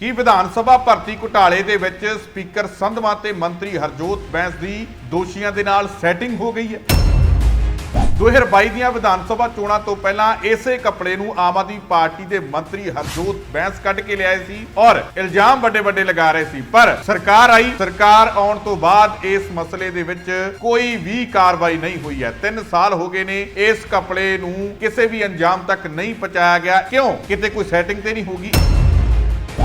ਕੀ ਵਿਧਾਨ ਸਭਾ ਭਰਤੀ ਘੁਟਾਲੇ ਦੇ ਵਿੱਚ ਸਪੀਕਰ ਸੰਧਵਾ ਤੇ ਮੰਤਰੀ ਹਰਜੋਤ ਬੈਂਸ ਦੀ ਦੋਸ਼ੀਆਂ ਦੇ ਨਾਲ ਸੈਟਿੰਗ ਹੋ ਗਈ ਹੈ? 2022 ਦੀਆਂ ਵਿਧਾਨ ਸਭਾ ਚੋਣਾਂ ਤੋਂ ਪਹਿਲਾਂ ਇਸੇ ਕੱਪੜੇ ਨੂੰ ਆਮ ਆਦਮੀ ਪਾਰਟੀ ਦੇ ਮੰਤਰੀ ਹਰਜੋਤ ਬੈਂਸ ਕੱਢ ਕੇ ਲਿਆਏ ਸੀ ਔਰ ਇਲਜ਼ਾਮ ਵੱਡੇ ਵੱਡੇ ਲਗਾ ਰਹੇ ਸੀ। ਪਰ ਸਰਕਾਰ ਆਈ, ਸਰਕਾਰ ਆਉਣ ਤੋਂ ਬਾਅਦ ਇਸ ਮਸਲੇ ਦੇ ਵਿੱਚ ਕੋਈ ਵੀ ਕਾਰਵਾਈ ਨਹੀਂ ਹੋਈ ਹੈ। 3 ਸਾਲ ਹੋ ਗਏ ਨੇ ਇਸ ਕੱਪੜੇ ਨੂੰ ਕਿਸੇ ਵੀ ਅੰਜਾਮ ਤੱਕ ਨਹੀਂ ਪਹੁੰਚਾਇਆ ਗਿਆ। ਕਿਉਂ? ਕਿਤੇ ਕੋਈ ਸੈਟਿੰਗ ਤੇ ਨਹੀਂ ਹੋਗੀ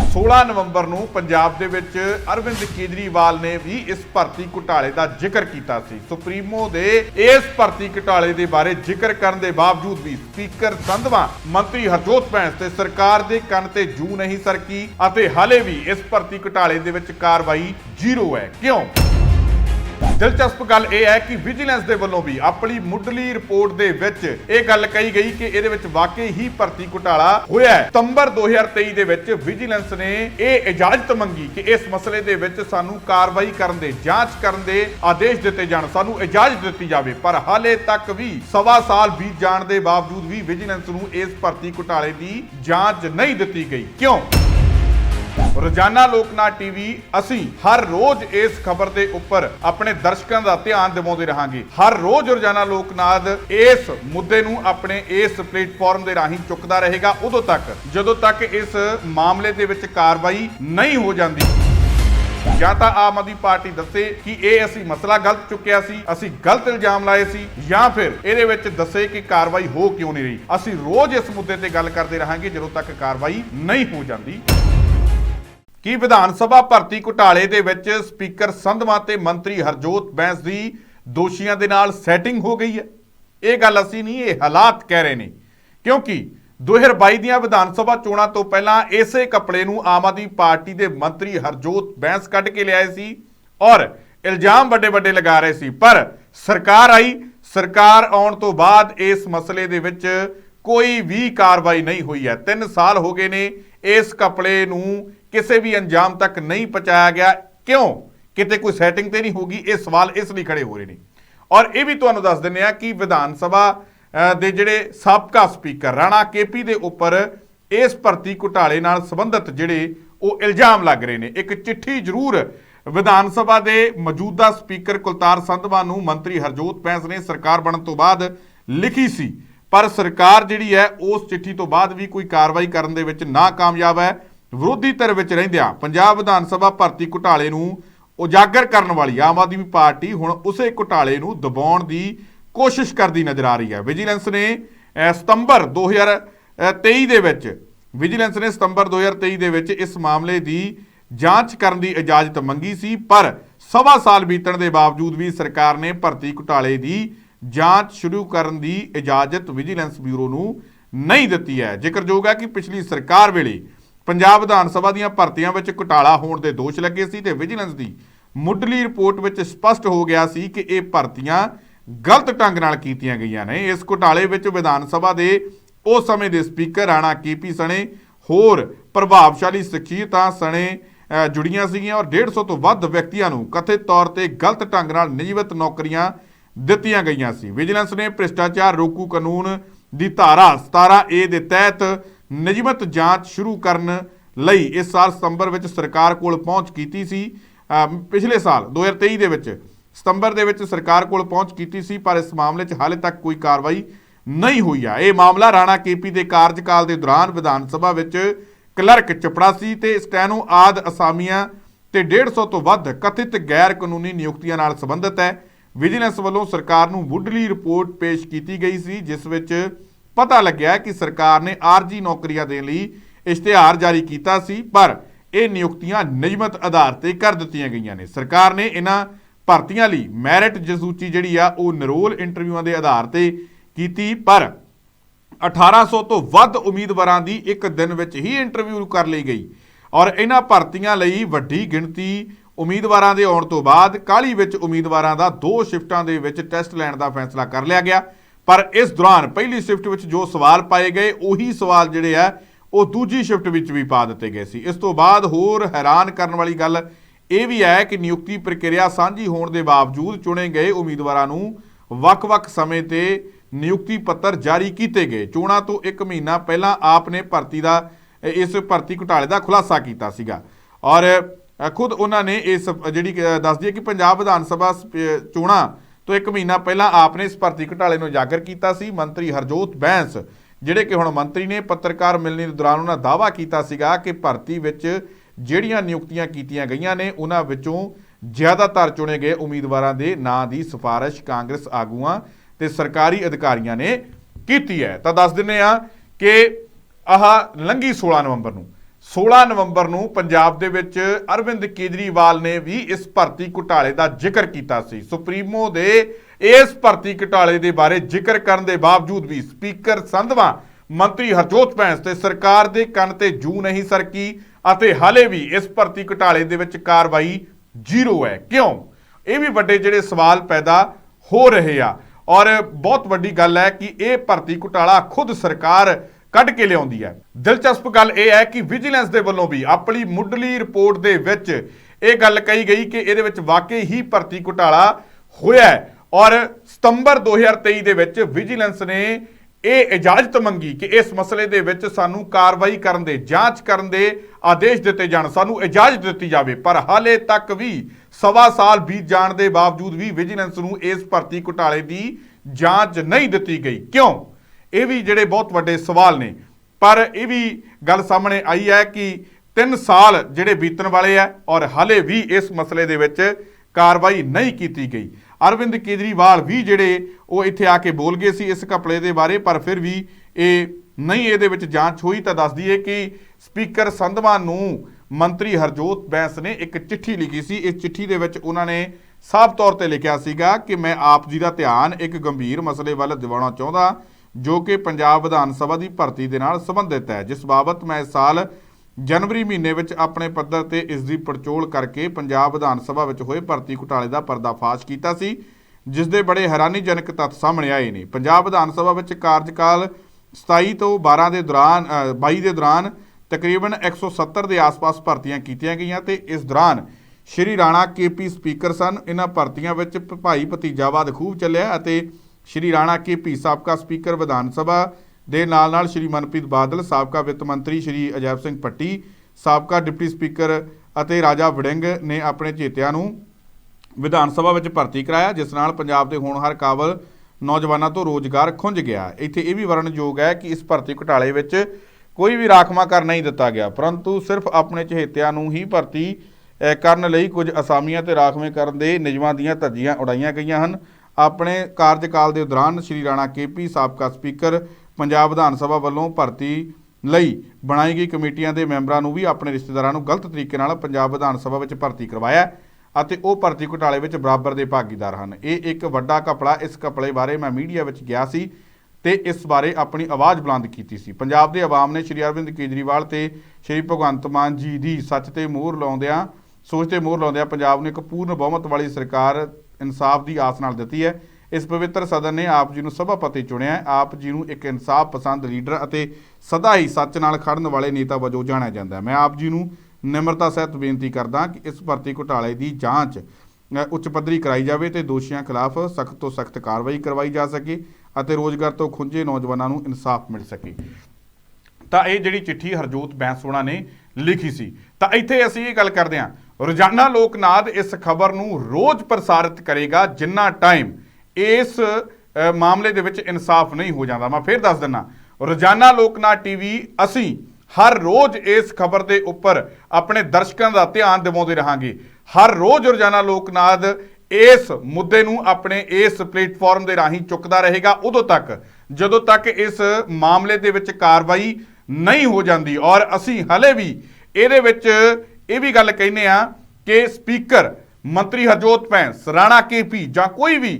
16 ਨਵੰਬਰ ਨੂੰ ਪੰਜਾਬ ਦੇ ਵਿੱਚ ਅਰਵਿੰਦ ਕੇਜਰੀਵਾਲ ਨੇ ਵੀ ਇਸ ਭਰਤੀ ਘੁਟਾਲੇ ਦਾ ਜ਼ਿਕਰ ਕੀਤਾ ਸੀ। ਸੁਪਰੀਮੋ ਦੇ ਇਸ ਭਰਤੀ ਘੁਟਾਲੇ ਦੇ ਬਾਰੇ ਜ਼ਿਕਰ ਕਰਨ ਦੇ ਬਾਵਜੂਦ ਵੀ ਸਪੀਕਰ ਸੰਧਵਾ, ਮੰਤਰੀ ਹਰਜੋਤ ਬੈਂਸ ਤੇ ਸਰਕਾਰ ਦੇ ਕੰਨ ਤੇ ਜੂ ਨਹੀਂ ਸਰਕੀ ਅਤੇ ਹਾਲੇ ਵੀ ਇਸ ਭਰਤੀ ਘੁਟਾਲੇ ਦੇ ਵਿੱਚ ਕਾਰਵਾਈ ਜ਼ੀਰੋ ਹੈ। ਕਿਉਂ? ਦਿਲਚਸਪ ਗੱਲ ਇਹ ਹੈ ਕਿ ਵਿਜੀਲੈਂਸ ਦੇ ਵੱਲੋਂ ਵੀ ਆਪਣੀ ਮੁੱਢਲੀ ਰਿਪੋਰਟ ਦੇ ਵਿੱਚ ਇਹ ਗੱਲ ਕਹੀ ਗਈ ਕਿ ਇਹਦੇ ਵਿੱਚ ਵਾਕਈ ਹੀ ਭਰਤੀ ਘੁਟਾਲਾ ਹੋਇਆ ਹੈ। ਸਤੰਬਰ 2023 ਦੇ ਵਿੱਚ ਵਿਜੀਲੈਂਸ ਨੇ ਇਹ ਇਜਾਜ਼ਤ ਮੰਗੀ ਕਿ ਇਸ ਮਸਲੇ ਦੇ ਵਿੱਚ ਸਾਨੂੰ ਕਾਰਵਾਈ ਕਰਨ ਦੇ, ਜਾਂਚ ਕਰਨ ਦੇ ਆਦੇਸ਼ ਦਿੱਤੇ ਜਾਣ। ਸਾਨੂੰ ਇਜਾਜ਼ਤ ਦਿੱਤੀ ਜਾਵੇ, ਪਰ ਹਾਲੇ ਤੱਕ ਵੀ ਸਵਾ ਸਾਲ ਬੀਤ ਜਾਣ ਦੇ ਬਾਵਜੂਦ ਵੀ ਵਿਜੀਲੈਂਸ ਨੂੰ ਇਸ ਭਰਤੀ ਘੁਟਾਲੇ ਦੀ ਜਾਂਚ ਨਹੀਂ ਦਿੱਤੀ ਗਈ। ਕਿਉਂ? ਰੋਜ਼ਾਨਾ ਲੋਕਨਾਥ ਟੀਵੀ, ਅਸੀਂ ਹਰ ਰੋਜ਼ ਇਸ ਖਬਰ ਦੇ ਉੱਪਰ ਆਪਣੇ ਦਰਸ਼ਕਾਂ ਦਾ ਧਿਆਨ ਦਿਵਾਉਂਦੇ ਰਹਾਂਗੇ। ਹਰ ਰੋਜ਼ ਰੋਜ਼ਾਨਾ ਲੋਕਨਾਥ ਇਸ ਮੁੱਦੇ ਨੂੰ ਆਪਣੇ ਇਸ ਪਲੇਟਫਾਰਮ ਦੇ ਰਾਹੀਂ ਚੁੱਕਦਾ ਰਹੇਗਾ। ਉਦੋਂ ਤੱਕ, ਜਦੋਂ ਤੱਕ ਇਸ ਮਾਮਲੇ ਦੇ ਵਿੱਚ ਕਾਰਵਾਈ ਨਹੀਂ ਹੋ ਜਾਂਦੀ। ਜਾਂ ਤਾਂ ਆਮ ਆਦਮੀ ਪਾਰਟੀ ਦੱਸੇ ਕਿ ਇਹ ਅਸੀਂ ਮਸਲਾ ਗਲਤ ਚੁੱਕਿਆ ਸੀ, ਅਸੀਂ ਗਲਤ ਇਲਜ਼ਾਮ ਲਾਏ ਸੀ, ਜਾਂ ਫਿਰ ਇਹਦੇ ਵਿੱਚ ਦੱਸੇ ਕਿ ਕਾਰਵਾਈ ਹੋ ਕਿਉਂ ਨਹੀਂ ਰਹੀ। ਅਸੀਂ ਰੋਜ਼ ਇਸ ਮੁੱਦੇ ਤੇ ਗੱਲ ਕਰਦੇ ਰਹਾਂਗੇ, ਜਦੋਂ ਤੱਕ ਕਾਰਵਾਈ ਨਹੀਂ ਹੋ ਜਾਂਦੀ। ਕੀ ਵਿਧਾਨ ਸਭਾ ਭਰਤੀ ਘੁਟਾਲੇ ਦੇ ਵਿੱਚ ਸਪੀਕਰ ਸੰਧਵਾ ਤੇ ਮੰਤਰੀ ਹਰਜੋਤ ਬੈਂਸ ਦੀ ਦੋਸ਼ੀਆਂ ਦੇ ਨਾਲ ਸੈਟਿੰਗ ਹੋ ਗਈ ਹੈ? ਇਹ ਗੱਲ ਅਸੀਂ ਨਹੀਂ, ਇਹ ਹਾਲਾਤ ਕਹਿ ਰਹੇ ਨੇ। ਕਿਉਂਕਿ 2022 ਦੀਆਂ ਵਿਧਾਨ ਸਭਾ ਚੋਣਾਂ ਤੋਂ ਪਹਿਲਾਂ ਇਸੇ ਕੱਪੜੇ ਨੂੰ ਆਮ ਆਦਮੀ ਪਾਰਟੀ ਦੇ ਮੰਤਰੀ ਹਰਜੋਤ ਬੈਂਸ ਕੱਢ ਕੇ ਲਿਆਏ ਸੀ ਔਰ ਇਲਜ਼ਾਮ ਵੱਡੇ ਵੱਡੇ ਲਗਾ ਰਹੇ ਸੀ। ਪਰ ਸਰਕਾਰ ਆਈ, ਸਰਕਾਰ ਆਉਣ ਤੋਂ ਬਾਅਦ ਇਸ ਮਸਲੇ ਦੇ ਵਿੱਚ ਕੋਈ ਵੀ ਕਾਰਵਾਈ ਨਹੀਂ ਹੋਈ ਹੈ। 3 ਸਾਲ ਹੋ ਗਏ ਨੇ ਇਸ ਕੱਪੜੇ ਨੂੰ ਕਿਸੇ ਵੀ ਅੰਜਾਮ ਤੱਕ ਨਹੀਂ ਪਹੁੰਚਾਇਆ ਗਿਆ। ਕਿਉਂ? ਕਿਤੇ ਕੋਈ ਸੈਟਿੰਗ ਤੇ ਨਹੀਂ ਹੋਗੀ ਇਹ ਸਵਾਲ ਇਸ ਲਈ ਖੜੇ ਹੋ ਰਹੇ ਨੇ। ਔਰ ਇਹ ਵੀ ਤੁਹਾਨੂੰ ਦੱਸ ਦਿੰਨੇ ਆ ਕਿ ਵਿਧਾਨ ਸਭਾ ਦੇ ਜਿਹੜੇ ਸਾਬਕਾ ਸਪੀਕਰ ਰਾਣਾ ਕੇਪੀ ਦੇ ਉੱਪਰ ਇਸ ਭਰਤੀ ਘੁਟਾਲੇ ਨਾਲ ਸੰਬੰਧਿਤ ਜਿਹੜੇ ਉਹ ਇਲਜ਼ਾਮ ਲੱਗ ਰਹੇ ਨੇ। ਇੱਕ ਚਿੱਠੀ ਜ਼ਰੂਰ ਵਿਧਾਨ ਸਭਾ ਦੇ ਮੌਜੂਦਾ ਸਪੀਕਰ ਕੁਲਤਾਰ ਸੰਧਵਾ ਨੂੰ ਮੰਤਰੀ ਹਰਜੋਤ ਬੈਂਸ ਨੇ ਸਰਕਾਰ ਬਣਨ ਤੋਂ ਬਾਅਦ ਲਿਖੀ ਸੀ। ਪਰ ਸਰਕਾਰ ਜਿਹੜੀ ਹੈ, ਉਸ ਚਿੱਠੀ ਤੋਂ ਬਾਅਦ ਵੀ ਕੋਈ ਕਾਰਵਾਈ ਕਰਨ ਦੇ ਵਿੱਚ ਨਾਕਾਮਯਾਬ ਹੈ। ਵਿਰੋਧੀ ਧਿਰ ਵਿੱਚ ਰਹਿੰਦਿਆਂ ਪੰਜਾਬ ਵਿਧਾਨ ਸਭਾ ਭਰਤੀ ਘੁਟਾਲੇ ਨੂੰ ਉਜਾਗਰ ਕਰਨ ਵਾਲੀ ਆਮ ਆਦਮੀ ਪਾਰਟੀ ਹੁਣ ਉਸੇ ਘੁਟਾਲੇ ਨੂੰ ਦਬਾਉਣ ਦੀ ਕੋਸ਼ਿਸ਼ ਕਰਦੀ ਨਜ਼ਰ ਆ ਰਹੀ ਹੈ। ਵਿਜੀਲੈਂਸ ਨੇ ਅਹ, ਸਤੰਬਰ 2023 ਦੇ ਵਿੱਚ ਵਿਜੀਲੈਂਸ ਨੇ ਸਤੰਬਰ 2023 ਦੇ ਵਿੱਚ ਇਸ ਮਾਮਲੇ ਦੀ ਜਾਂਚ ਕਰਨ ਦੀ ਇਜਾਜ਼ਤ ਮੰਗੀ ਸੀ ਪਰ ਸਵਾ ਸਾਲ ਬੀਤਣ ਦੇ ਬਾਵਜੂਦ ਵੀ ਸਰਕਾਰ ਨੇ ਭਰਤੀ ਘੁਟਾਲੇ ਦੀ ਜਾਂਚ ਸ਼ੁਰੂ ਕਰਨ ਦੀ ਇਜਾਜ਼ਤ ਵਿਜੀਲੈਂਸ ਬਿਊਰੋ ਨੂੰ ਨਹੀਂ ਦਿੱਤੀ ਹੈ। ਜ਼ਿਕਰਯੋਗ ਹੈ ਕਿ ਪਿਛਲੀ ਸਰਕਾਰ ਵੇਲੇ ਪੰਜਾਬ ਵਿਧਾਨ ਸਭਾ ਦੀਆਂ ਭਰਤੀਆਂ ਵਿੱਚ ਘੁਟਾਲਾ ਹੋਣ ਦੇ ਦੋਸ਼ ਲੱਗੇ ਸੀ ਤੇ ਵਿਜੀਲੈਂਸ ਦੀ ਮੁੱਢਲੀ ਰਿਪੋਰਟ ਵਿੱਚ ਸਪਸ਼ਟ ਹੋ ਗਿਆ ਸੀ ਕਿ ਇਹ ਭਰਤੀਆਂ ਗਲਤ ਢੰਗ ਨਾਲ ਕੀਤੀਆਂ ਗਈਆਂ ਨੇ। ਇਸ ਘੁਟਾਲੇ ਵਿੱਚ ਵਿਧਾਨ ਸਭਾ ਦੇ ਉਸ ਸਮੇਂ ਦੇ ਸਪੀਕਰ ਰਾਣਾ ਕੀਪੀ ਸਣੇ, ਹੋਰ ਪ੍ਰਭਾਵਸ਼ਾਲੀ ਸ਼ਖਸੀਅਤਾਂ ਸਣੇ ਜੁੜੀਆਂ ਸੀਗੀਆਂ ਔਰ 150 ਤੋਂ ਵੱਧ ਵਿਅਕਤੀਆਂ ਨੂੰ ਕਥਿਤ ਤੌਰ ਤੇ ਗਲਤ ਢੰਗ ਨਾਲ ਨਿਯਮਿਤ ਨੌਕਰੀਆਂ ਦਿੱਤੀਆਂ ਗਈਆਂ ਸੀ। ਵਿਜੀਲੈਂਸ ਨੇ ਭ੍ਰਿਸ਼ਟਾਚਾਰ ਰੋਕੂ ਕਾਨੂੰਨ ਦੀ ਧਾਰਾ 17 ਏ ਦੇ ਤਹਿਤ ਨਿਯਮਤ ਜਾਂਚ ਸ਼ੁਰੂ ਕਰਨ ਲਈ ਇਸ ਸਾਲ ਸਤੰਬਰ ਵਿੱਚ ਸਰਕਾਰ ਕੋਲ ਪਹੁੰਚ ਕੀਤੀ ਸੀ। ਪਿਛਲੇ ਸਾਲ 2023 ਦੇ ਵਿੱਚ ਸਤੰਬਰ ਦੇ ਵਿੱਚ ਸਰਕਾਰ ਕੋਲ ਪਹੁੰਚ ਕੀਤੀ ਸੀ, ਪਰ ਇਸ ਮਾਮਲੇ 'ਚ ਹਾਲੇ ਤੱਕ ਕੋਈ ਕਾਰਵਾਈ ਨਹੀਂ ਹੋਈ ਆ। ਇਹ ਮਾਮਲਾ ਰਾਣਾ ਕੇਪੀ ਦੇ ਕਾਰਜਕਾਲ ਦੇ ਦੌਰਾਨ ਵਿਧਾਨ ਸਭਾ ਵਿੱਚ ਕਲਰਕ ਚਪੜਾਸੀ ਤੇ ਸਟੈਨੋ ਆਦ ਅਸਾਮੀਆਂ ਤੇ 150 ਤੋਂ ਵੱਧ ਕਥਿਤ ਗੈਰ ਕਾਨੂੰਨੀ ਨਿਯੁਕਤੀਆਂ ਨਾਲ ਸੰਬੰਧਿਤ ਹੈ। ਵਿਜੀਲੈਂਸ ਵੱਲੋਂ ਸਰਕਾਰ ਨੂੰ ਮੁੱਢਲੀ ਰਿਪੋਰਟ ਪੇਸ਼ ਕੀਤੀ ਗਈ ਸੀ, ਜਿਸ ਵਿੱਚ ਪਤਾ ਲੱਗਿਆ ਕਿ ਸਰਕਾਰ ਨੇ ਆਰਜੀ ਨੌਕਰੀਆਂ ਦੇਣ ਲਈ ਇਸ਼ਤਿਹਾਰ ਜਾਰੀ ਕੀਤਾ ਸੀ, ਪਰ ਇਹ ਨਿਯੁਕਤੀਆਂ ਨਿਯਮਤ ਆਧਾਰ ਤੇ ਕਰ ਦਿੱਤੀਆਂ ਗਈਆਂ ਨੇ। ਸਰਕਾਰ ਨੇ ਇਹਨਾਂ ਭਰਤੀਆਂ ਲਈ ਮੈਰਿਟ ਜਸੂਚੀ ਜਿਹੜੀ ਆ, ਉਹ ਨਰੋਲ ਇੰਟਰਵਿਊਆਂ ਦੇ ਆਧਾਰ ਤੇ ਕੀਤੀ, ਪਰ 1800 ਤੋਂ ਵੱਧ ਉਮੀਦਵਾਰਾਂ ਦੀ ਇੱਕ ਦਿਨ ਵਿੱਚ ਹੀ ਇੰਟਰਵਿਊ ਕਰ ਲਈ ਗਈ ਔਰ ਇਹਨਾਂ ਭਰਤੀਆਂ ਲਈ ਵੱਡੀ ਗਿਣਤੀ ਉਮੀਦਵਾਰਾਂ ਦੇ ਆਉਣ ਤੋਂ ਬਾਅਦ ਕਾਲੀ ਵਿੱਚ ਉਮੀਦਵਾਰਾਂ ਦਾ ਦੋ ਸ਼ਿਫਟਾਂ ਦੇ ਵਿੱਚ ਟੈਸਟ ਲੈਣ ਦਾ ਫੈਸਲਾ ਕਰ ਲਿਆ ਗਿਆ। ਪਰ ਇਸ ਦੌਰਾਨ ਪਹਿਲੀ ਸ਼ਿਫਟ ਵਿੱਚ ਜੋ ਸਵਾਲ ਪਾਏ ਗਏ, ਉਹੀ ਸਵਾਲ ਜਿਹੜੇ ਆ, ਉਹ ਦੂਜੀ ਸ਼ਿਫਟ ਵਿੱਚ ਵੀ ਪਾ ਦਿੱਤੇ ਗਏ ਸੀ। ਇਸ ਤੋਂ ਬਾਅਦ ਹੋਰ ਹੈਰਾਨ ਕਰਨ ਵਾਲੀ ਗੱਲ ਇਹ ਵੀ ਹੈ ਕਿ ਨਿਯੁਕਤੀ ਪ੍ਰਕਿਰਿਆ ਸਾਂਝੀ ਹੋਣ ਦੇ ਬਾਵਜੂਦ ਚੁਣੇ ਗਏ ਉਮੀਦਵਾਰਾਂ ਨੂੰ ਵੱਖ-ਵੱਖ ਸਮੇਂ ਤੇ ਨਿਯੁਕਤੀ ਪੱਤਰ ਜਾਰੀ ਕੀਤੇ ਗਏ। ਚੋਣਾਂ ਤੋਂ 1 ਮਹੀਨਾ ਪਹਿਲਾਂ ਆਪ ਨੇ ਭਰਤੀ ਦਾ, ਇਸ ਭਰਤੀ ਘੁਟਾਲੇ ਦਾ ਖੁਲਾਸਾ ਕੀਤਾ ਸੀਗਾ। ਔਰ, ਖੁਦ ਉਹਨਾਂ ਨੇ ਇਸ, ਜਿਹੜੀ ਦੱਸਦੀ ਹੈ ਕਿ ਪੰਜਾਬ ਵਿਧਾਨ ਸਭਾ ਸਪ- ਚੋਣਾਂ ਤੋਂ ਇੱਕ ਮਹੀਨਾ ਪਹਿਲਾਂ ਆਪ ਨੇ ਇਸ ਭਰਤੀ ਘੁਟਾਲੇ ਨੂੰ ਉਜਾਗਰ ਕੀਤਾ ਸੀ। ਮੰਤਰੀ ਹਰਜੋਤ ਬੈਂਸ, ਜਿਹੜੇ ਕਿ ਹੁਣ ਮੰਤਰੀ ਨੇ ਪੱਤਰਕਾਰ ਮਿਲਣੀ ਦੌਰਾਨ ਉਹਨਾਂ ਦਾਅਵਾ ਕੀਤਾ ਸੀਗਾ ਕਿ ਭਰਤੀ ਵਿੱਚ ਜਿਹੜੀਆਂ ਨਿਯੁਕਤੀਆਂ ਕੀਤੀਆਂ ਗਈਆਂ ਨੇ, ਉਹਨਾਂ ਵਿੱਚੋਂ ਜ਼ਿਆਦਾਤਰ ਚੁਣੇ ਗਏ ਉਮੀਦਵਾਰਾਂ ਦੇ ਨਾਂ ਦੀ ਸਿਫਾਰਿਸ਼ ਕਾਂਗਰਸ ਆਗੂਆਂ ਤੇ ਸਰਕਾਰੀ ਅਧਿਕਾਰੀਆਂ ਨੇ ਕੀਤੀ ਹੈ। ਤਾਂ ਦੱਸ ਦਿੰਨੇ ਆ ਕਿ ਆਹ ਲੰਗੀ 16 ਨਵੰਬਰ ਨੂੰ 16 ਨਵੰਬਰ ਨੂੰ ਪੰਜਾਬ ਦੇ ਵਿੱਚ ਅਰਵਿੰਦ ਕੇਜਰੀਵਾਲ ਨੇ ਵੀ ਇਸ ਭਰਤੀ ਘੁਟਾਲੇ ਦਾ ਜ਼ਿਕਰ ਕੀਤਾ ਸੀ। ਸੁਪਰੀਮੋ ਦੇ ਇਸ ਭਰਤੀ ਘੁਟਾਲੇ ਦੇ ਬਾਰੇ ਜ਼ਿਕਰ ਕਰਨ ਦੇ ਬਾਵਜੂਦ ਵੀ ਸਪੀਕਰ ਸੰਧਵਾ, ਮੰਤਰੀ ਹਰਜੋਤ ਬੈਂਸ ਤੇ ਸਰਕਾਰ ਦੇ ਕੰਨ ਤੇ ਜੂ ਨਹੀਂ ਸਰਕੀ ਅਤੇ ਹਾਲੇ ਵੀ ਇਸ ਭਰਤੀ ਘੁਟਾਲੇ ਦੇ ਵਿੱਚ ਕਾਰਵਾਈ ਜ਼ੀਰੋ ਹੈ। ਕਿਉਂ? ਇਹ ਵੀ ਵੱਡੇ ਜਿਹੜੇ ਸਵਾਲ ਪੈਦਾ ਹੋ ਰਹੇ ਆ। ਔਰ ਬਹੁਤ ਵੱਡੀ ਗੱਲ ਹੈ ਕਿ ਇਹ ਭਰਤੀ ਘੁਟਾਲਾ ਖੁਦ ਸਰਕਾਰ ਕੱਢ ਕੇ ਲਿਆਉਂਦੀ ਹੈ। ਦਿਲਚਸਪ ਗੱਲ ਇਹ ਹੈ ਕਿ ਵਿਜੀਲੈਂਸ ਦੇ ਵੱਲੋਂ ਵੀ ਆਪਣੀ ਮੁੱਢਲੀ ਰਿਪੋਰਟ ਦੇ ਵਿੱਚ ਇਹ ਗੱਲ ਕਹੀ ਗਈ ਕਿ ਇਹਦੇ ਵਿੱਚ ਵਾਕਈ ਹੀ ਭਰਤੀ ਘੁਟਾਲਾ ਹੋਇਆ ਹੈ ਔਰ ਸਤੰਬਰ 2023 ਦੇ ਵਿੱਚ ਵਿਜੀਲੈਂਸ ਨੇ ਇਹ ਇਜਾਜ਼ਤ ਮੰਗੀ ਕਿ ਇਸ ਮਸਲੇ ਦੇ ਵਿੱਚ ਸਾਨੂੰ ਕਾਰਵਾਈ ਕਰਨ ਦੇ, ਜਾਂਚ ਕਰਨ ਦੇ ਆਦੇਸ਼ ਦਿੱਤੇ ਜਾਣ। ਸਾਨੂੰ ਇਜਾਜ਼ਤ ਦਿੱਤੀ ਜਾਵੇ। ਪਰ ਹਾਲੇ ਤੱਕ ਵੀ ਸਵਾ ਸਾਲ ਬੀਤ ਜਾਣ ਦੇ ਬਾਵਜੂਦ ਵੀ ਵਿਜੀਲੈਂਸ ਨੂੰ ਇਸ ਭਰਤੀ ਘੁਟਾਲੇ ਦੀ ਜਾਂਚ ਨਹੀਂ ਦਿੱਤੀ ਗਈ। ਕਿਉਂ? ਇਹ ਵੀ ਜਿਹੜੇ ਬਹੁਤ ਵੱਡੇ ਸਵਾਲ ਨੇ। ਪਰ ਇਹ ਵੀ ਗੱਲ ਸਾਹਮਣੇ ਆਈ ਹੈ ਕਿ 3 ਸਾਲ ਜਿਹੜੇ ਬੀਤਣ ਵਾਲੇ ਆ ਔਰ ਹਾਲੇ ਵੀ ਇਸ ਮਸਲੇ ਦੇ ਵਿੱਚ ਕਾਰਵਾਈ ਨਹੀਂ ਕੀਤੀ ਗਈ। ਅਰਵਿੰਦ ਕੇਜਰੀਵਾਲ ਵੀ ਜਿਹੜੇ ਉਹ ਇੱਥੇ ਆ ਕੇ ਬੋਲ ਗਏ ਸੀ ਇਸ ਘਪਲੇ ਦੇ ਬਾਰੇ, ਪਰ ਫਿਰ ਵੀ ਇਹ ਨਹੀਂ ਇਹਦੇ ਵਿੱਚ ਜਾਂਚ ਹੋਈ ਤਾਂ ਦੱਸ ਦਈਏ ਕਿ ਸਪੀਕਰ ਸੰਧਵਾ ਨੂੰ ਮੰਤਰੀ ਹਰਜੋਤ ਬੈਂਸ ਨੇ ਇੱਕ ਚਿੱਠੀ ਲਿਖੀ ਸੀ। ਇਸ ਚਿੱਠੀ ਦੇ ਵਿੱਚ ਉਹਨਾਂ ਨੇ ਸਾਫ਼ ਤੌਰ ਤੇ ਲਿਖਿਆ ਸੀਗਾ ਕਿ ਮੈਂ ਆਪ ਜੀ ਦਾ ਧਿਆਨ ਇੱਕ ਗੰਭੀਰ ਮਸਲੇ ਵੱਲ ਦਿਵਾਉਣਾ ਚਾਹੁੰਦਾ ਜੋ ਕਿ ਪੰਜਾਬ ਵਿਧਾਨ ਸਭਾ ਦੀ ਭਰਤੀ ਦੇ ਨਾਲ ਸੰਬੰਧਿਤ ਹੈ। ਜਿਸ ਬਾਬਤ ਮੈਂ ਇਸ ਸਾਲ ਜਨਵਰੀ ਮਹੀਨੇ ਵਿੱਚ ਆਪਣੇ ਪੱਧਰ ਤੇ ਇਸ ਦੀ ਪੜਚੋਲ ਕਰਕੇ ਪੰਜਾਬ ਵਿਧਾਨ ਸਭਾ ਵਿੱਚ ਹੋਏ ਭਰਤੀ ਘੁਟਾਲੇ ਦਾ ਪਰਦਾਫਾਸ਼ ਕੀਤਾ ਸੀ ਜਿਸ ਦੇ ਬੜੇ ਹੈਰਾਨੀਜਨਕ ਤੱਥ ਸਾਹਮਣੇ ਆਏ ਨੇ। ਪੰਜਾਬ ਵਿਧਾਨ ਸਭਾ ਵਿੱਚ ਕਾਰਜਕਾਲ 27 ਤੋਂ 12 ਦੇ ਦੌਰਾਨ ਅ, 22 ਦੇ ਦੌਰਾਨ ਤਕਰੀਬਨ 170 ਦੇ ਆਸ-ਪਾਸ ਭਰਤੀਆਂ ਕੀਤੀਆਂ ਗਈਆਂ ਤੇ ਇਸ ਦੌਰਾਨ ਸ਼੍ਰੀ ਰਾਣਾ ਕੇਪੀ ਸਪੀਕਰ ਸਨ। ਇਹਨਾਂ ਭਰਤੀਆਂ ਵਿੱਚ ਭਾਈ ਭਤੀਜਾਵਾਦ ਖੂਬ ਚੱਲਿਆ ਅਤੇ ਸ਼੍ਰੀ ਰਾਣਾ ਕੇਪੀ ਸਾਬਕਾ ਸਪੀਕਰ ਵਿਧਾਨ ਸਭਾ ਦੇ ਨਾਲ ਨਾਲ ਸ਼੍ਰੀ ਮਨਪ੍ਰੀਤ ਬਾਦਲ, ਸਾਬਕਾ ਵਿੱਤ ਮੰਤਰੀ ਸ਼੍ਰੀ ਅਜੈਬ ਸਿੰਘ ਪੱਟੀ ਸਾਬਕਾ ਡਿਪਟੀ ਸਪੀਕਰ ਅਤੇ ਰਾਜਾ ਵੜਿੰਗ ਨੇ ਆਪਣੇ ਚੇਤਿਆਂ ਨੂੰ ਵਿਧਾਨ ਸਭਾ ਵਿੱਚ ਭਰਤੀ ਕਰਾਇਆ, ਜਿਸ ਨਾਲ ਪੰਜਾਬ ਦੇ ਹੋਣਹਾਰ ਕਾਬਲ ਨੌਜਵਾਨਾਂ ਤੋਂ ਰੋਜ਼ਗਾਰ ਖੁੰਝ ਗਿਆ। ਇੱਥੇ ਇਹ ਵੀ ਵਰਣਯੋਗ ਹੈ ਕਿ ਇਸ ਭਰਤੀ ਘੁਟਾਲੇ ਵਿੱਚ ਕੋਈ ਵੀ ਰਾਖਵਾਂ ਕਰ ਨਹੀਂ ਦਿੱਤਾ ਗਿਆ, ਪਰੰਤੂ ਸਿਰਫ ਆਪਣੇ ਚਹੇਤਿਆਂ ਨੂੰ ਹੀ ਭਰਤੀ ਕਰਨ ਲਈ ਕੁਝ ਅਸਾਮੀਆਂ ਤੇ ਰਾਖਵੇਂ ਕਰਨ ਦੇ ਨਿਯਮਾਂ ਦੀਆਂ ਧੱਜੀਆਂ ਉਡਾਈਆਂ ਗਈਆਂ ਹਨ। ਆਪਣੇ ਕਾਰਜਕਾਲ ਦੇ ਦੌਰਾਨ ਸ਼੍ਰੀ ਰਾਣਾ ਕੇਪੀ ਸਾਬਕਾ ਸਪੀਕਰ ਪੰਜਾਬ ਵਿਧਾਨ ਸਭਾ ਵੱਲੋਂ ਭਰਤੀ ਲਈ ਬਣਾਈ ਗਈ ਕਮੇਟੀਆਂ ਦੇ ਮੈਂਬਰਾਂ ਨੂੰ ਵੀ ਆਪਣੇ ਰਿਸ਼ਤੇਦਾਰਾਂ ਨੂੰ ਗਲਤ ਤਰੀਕੇ ਨਾਲ ਪੰਜਾਬ ਵਿਧਾਨ ਸਭਾ ਵਿੱਚ ਭਰਤੀ ਕਰਵਾਇਆ ਅਤੇ ਉਹ ਭਰਤੀ ਘੁਟਾਲੇ ਵਿੱਚ ਬਰਾਬਰ ਦੇ ਭਾਗੀਦਾਰ ਹਨ। ਇਹ ਇੱਕ ਵੱਡਾ ਘਪਲਾ ਇਸ ਘਪਲੇ ਬਾਰੇ ਮੈਂ ਮੀਡੀਆ ਵਿੱਚ ਗਿਆ ਸੀ ਤੇ ਇਸ ਬਾਰੇ ਆਪਣੀ ਆਵਾਜ਼ ਬੁਲੰਦ ਕੀਤੀ ਸੀ। ਪੰਜਾਬ ਦੇ ਆਵਾਮ ਨੇ ਸ਼੍ਰੀ ਅਰਵਿੰਦ ਕੇਜਰੀਵਾਲ ਤੇ ਸ਼੍ਰੀ ਭਗਵੰਤ ਮਾਨ ਜੀ ਦੀ ਸੱਚ ਤੇ ਮੋਹਰ ਲਾਉਂਦਿਆਂ, ਸੋਚ ਤੇ ਮੋਹਰ ਲਾਉਂਦਿਆਂ ਪੰਜਾਬ ਨੂੰ ਇੱਕ ਪੂਰਨ ਬਹੁਮਤ ਵਾਲੀ ਸਰਕਾਰ ਇਨਸਾਫ ਦੀ ਆਸ ਨਾਲ ਦਿੱਤੀ ਹੈ। ਇਸ ਪਵਿੱਤਰ ਸਦਨ ਨੇ ਆਪ ਜੀ ਨੂੰ ਸਭਾਪਤੀ ਚੁਣਿਆ ਆਪ ਜੀ ਨੂੰ ਇੱਕ ਇਨਸਾਫ ਪਸੰਦ ਲੀਡਰ ਅਤੇ ਸਦਾ ਹੀ ਸੱਚ ਨਾਲ ਖੜਨ ਵਾਲੇ ਨੇਤਾ ਵਜੋਂ ਜਾਣਿਆ ਜਾਂਦਾ ਹੈ। ਮੈਂ ਆਪ ਜੀ ਨੂੰ ਨਿਮਰਤਾ ਸਹਿਤ ਬੇਨਤੀ ਕਰਦਾ ਕਿ ਇਸ ਭਰਤੀ ਘੁਟਾਲੇ ਦੀ ਜਾਂਚ ਉੱਚ ਪੱਧਰੀ ਕਰਾਈ ਜਾਵੇ ਤੇ ਦੋਸ਼ੀਆਂ ਖਿਲਾਫ ਸਖਤ ਤੋਂ ਸਖਤ ਕਾਰਵਾਈ ਕਰਵਾਈ ਜਾ ਸਕੇ ਅਤੇ ਰੋਜ਼ਗਾਰ ਤੋਂ ਖੁੰਝੇ ਨੌਜਵਾਨਾਂ ਨੂੰ ਇਨਸਾਫ ਮਿਲ ਸਕੇ। ਤਾਂ ਇਹ ਜਿਹੜੀ ਚਿੱਠੀ ਹਰਜੋਤ ਬੈਂਸ ਹੋਣਾ ਨੇ ਲਿਖੀ ਸੀ। ਤਾਂ ਇੱਥੇ ਅਸੀਂ ਇਹ ਗੱਲ ਕਰਦੇ ਹਾਂ। ਰੋਜ਼ਾਨਾ ਲੋਕਨਾਦ ਇਸ ਖਬਰ ਨੂੰ ਰੋਜ਼ ਪ੍ਰਸਾਰਿਤ ਕਰੇਗਾ, ਜਿੰਨਾ ਟਾਈਮ ਇਸ ਮਾਮਲੇ ਦੇ ਵਿੱਚ ਇਨਸਾਫ ਨਹੀਂ ਹੋ ਜਾਂਦਾ। ਮੈਂ ਫੇਰ ਦੱਸ ਦਿੰਨਾ, ਰੋਜ਼ਾਨਾ ਲੋਕਨਾਦ ਟੀਵੀ ਅਸੀਂ ਹਰ ਰੋਜ਼ ਇਸ ਖਬਰ ਦੇ ਉੱਪਰ ਆਪਣੇ ਦਰਸ਼ਕਾਂ ਦਾ ਧਿਆਨ ਦਿਵਾਉਂਦੇ ਰਹਾਂਗੇ। ਹਰ ਰੋਜ਼ ਰੋਜ਼ਾਨਾ ਲੋਕਨਾਦ ਇਸ ਮੁੱਦੇ ਨੂੰ ਆਪਣੇ ਇਸ ਪਲੇਟਫਾਰਮ ਦੇ ਰਾਹੀਂ ਚੁੱਕਦਾ ਰਹੇਗਾ। ਉਦੋਂ ਤੱਕ, ਜਦੋਂ ਤੱਕ ਇਸ ਮਾਮਲੇ ਦੇ ਵਿੱਚ ਕਾਰਵਾਈ ਨਹੀਂ ਹੋ ਜਾਂਦੀ ਔਰ ਅਸੀਂ ਹਲੇ ਵੀ ਇਹਦੇ ਵਿੱਚ ਇਹ ਵੀ ਗੱਲ ਕਹਿੰਦੇ ਆ ਕਿ ਸਪੀਕਰ ਮੰਤਰੀ ਹਰਜੋਤ ਬੈਂਸ ਰਾਣਾ ਕੇਪੀ ਜਾਂ ਕੋਈ ਵੀ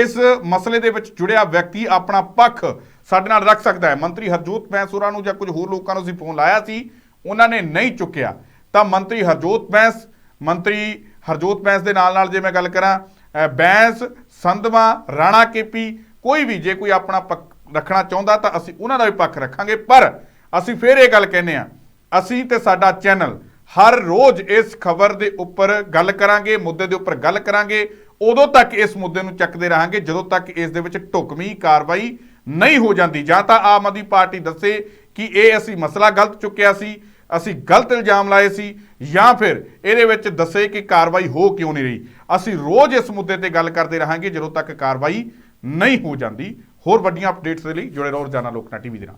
ਇਸ ਮਸਲੇ ਦੇ ਵਿੱਚ ਜੁੜਿਆ ਵਿਅਕਤੀ ਆਪਣਾ ਪੱਖ ਸਾਡੇ ਨਾਲ ਰੱਖ ਸਕਦਾ ਹੈ। ਮੰਤਰੀ ਹਰਜੋਤ ਬੈਂਸ ਹੋਰਾਂ ਨੂੰ ਜਾਂ ਕੁਝ ਹੋਰ ਲੋਕਾਂ ਨੂੰ ਅਸੀਂ ਫੋਨ ਲਾਇਆ ਸੀ, ਉਹਨਾਂ ਨੇ ਨਹੀਂ ਚੁੱਕਿਆ। ਤਾਂ ਮੰਤਰੀ ਹਰਜੋਤ ਬੈਂਸ ਮੰਤਰੀ ਹਰਜੋਤ ਬੈਂਸ ਦੇ ਨਾਲ ਨਾਲ ਜੇ ਮੈਂ ਗੱਲ ਕਰਾਂ ਬੈਂਸ, ਸੰਧਵਾ, ਰਾਣਾ ਕੇਪੀ ਕੋਈ ਵੀ ਜੇ ਕੋਈ ਆਪਣਾ ਪੱਖ ਰੱਖਣਾ ਚਾਹੁੰਦਾ ਤਾਂ ਅਸੀਂ ਉਹਨਾਂ ਦਾ ਵੀ ਪੱਖ ਰੱਖਾਂਗੇ। ਪਰ ਅਸੀਂ ਫੇਰ ਇਹ ਗੱਲ ਕਹਿੰਦੇ ਆ ਅਸੀਂ ਤੇ ਸਾਡਾ ਚੈਨਲ ਹਰ ਰੋਜ਼ ਇਸ ਖਬਰ ਦੇ ਉੱਪਰ ਗੱਲ ਕਰਾਂਗੇ, ਮੁੱਦੇ ਦੇ ਉੱਪਰ ਗੱਲ ਕਰਾਂਗੇ। ਉਦੋਂ ਤੱਕ ਇਸ ਮੁੱਦੇ ਨੂੰ ਚੱਕਦੇ ਰਹਾਂਗੇ, ਜਦੋਂ ਤੱਕ ਇਸ ਦੇ ਵਿੱਚ ਢੁਕਵੀਂ ਕਾਰਵਾਈ ਨਹੀਂ ਹੋ ਜਾਂਦੀ। ਜਾਂ ਤਾਂ ਆਮ ਆਦਮੀ ਪਾਰਟੀ ਦੱਸੇ ਕਿ ਇਹ ਅਸੀਂ ਮਸਲਾ ਗਲਤ ਚੁੱਕਿਆ ਸੀ, ਅਸੀਂ ਗਲਤ ਇਲਜ਼ਾਮ ਲਾਏ ਸੀ, ਜਾਂ ਫਿਰ ਇਹਦੇ ਵਿੱਚ ਦੱਸੇ ਕਿ ਕਾਰਵਾਈ ਹੋ ਕਿਉਂ ਨਹੀਂ ਰਹੀ। ਅਸੀਂ ਰੋਜ਼ ਇਸ ਮੁੱਦੇ ਤੇ ਗੱਲ ਕਰਦੇ ਰਹਾਂਗੇ, ਜਦੋਂ ਤੱਕ ਕਾਰਵਾਈ ਨਹੀਂ ਹੋ ਜਾਂਦੀ। ਹੋਰ ਵੱਡੀਆਂ ਅਪਡੇਟਸ ਦੇ ਲਈ ਜੁੜੇ ਰਹੋ ਰੋਜ਼ਾਨਾ ਲੋਕਨਾ ਟੀਵੀ ਦੇ ਨਾਲ।